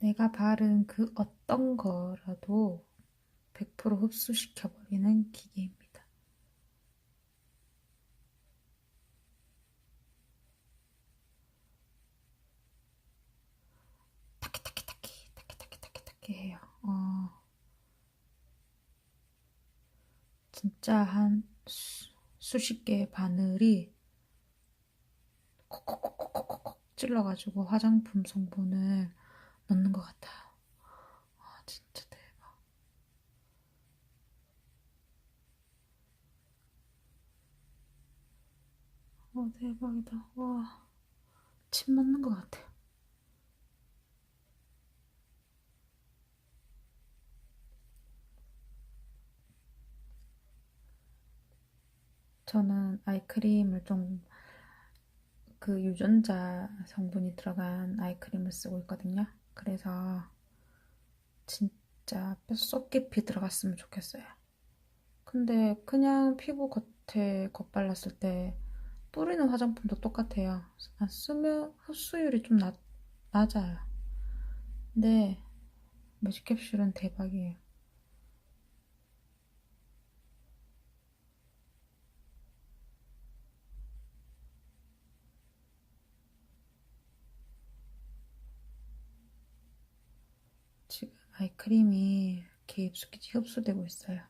내가 바른 그 어떤 거라도 100% 흡수시켜버리는 기계입니다. 타키타키타키 타키타키타키타키 해요. 어, 진짜 한 수, 수십 개의 바늘이 콕콕콕콕콕콕 찔러가지고 화장품 성분을 넣는 것 같아요. 아, 진짜 대박. 와, 대박이다. 와, 침 맞는 것 같아요. 저는 아이크림을 좀 그 유전자 성분이 들어간 아이크림을 쓰고 있거든요. 그래서 진짜 뼛속 깊이 들어갔으면 좋겠어요. 근데 그냥 피부 겉에 겉발랐을 때 뿌리는 화장품도 똑같아요. 안 쓰면 흡수율이 좀 낮, 낮아요. 근데 매직 캡슐은 대박이에요. 지금 아이크림이 이렇게 입속에 흡수되고 있어요.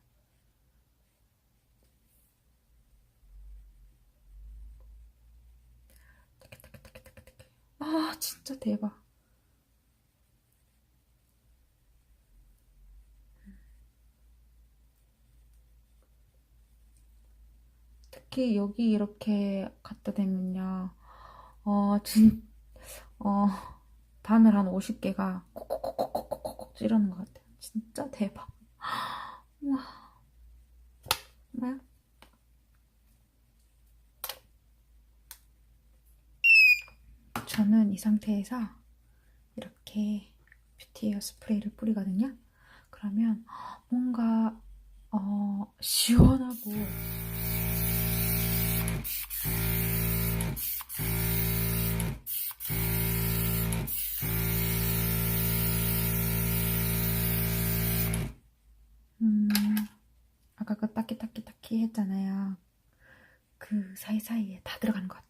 아, 진짜 대박. 특히 여기 이렇게 갖다 대면요. 어, 진, 어, 바늘 한 50개가 콕콕 찌르는 것 같아요. 진짜 대박. 와. 저는 이 상태에서 이렇게 뷰티 에어 스프레이를 뿌리거든요. 그러면 뭔가 어, 시원하고 아까 그 따끼따끼따끼 했잖아요. 그 사이사이에 다 들어가는 것 같아요.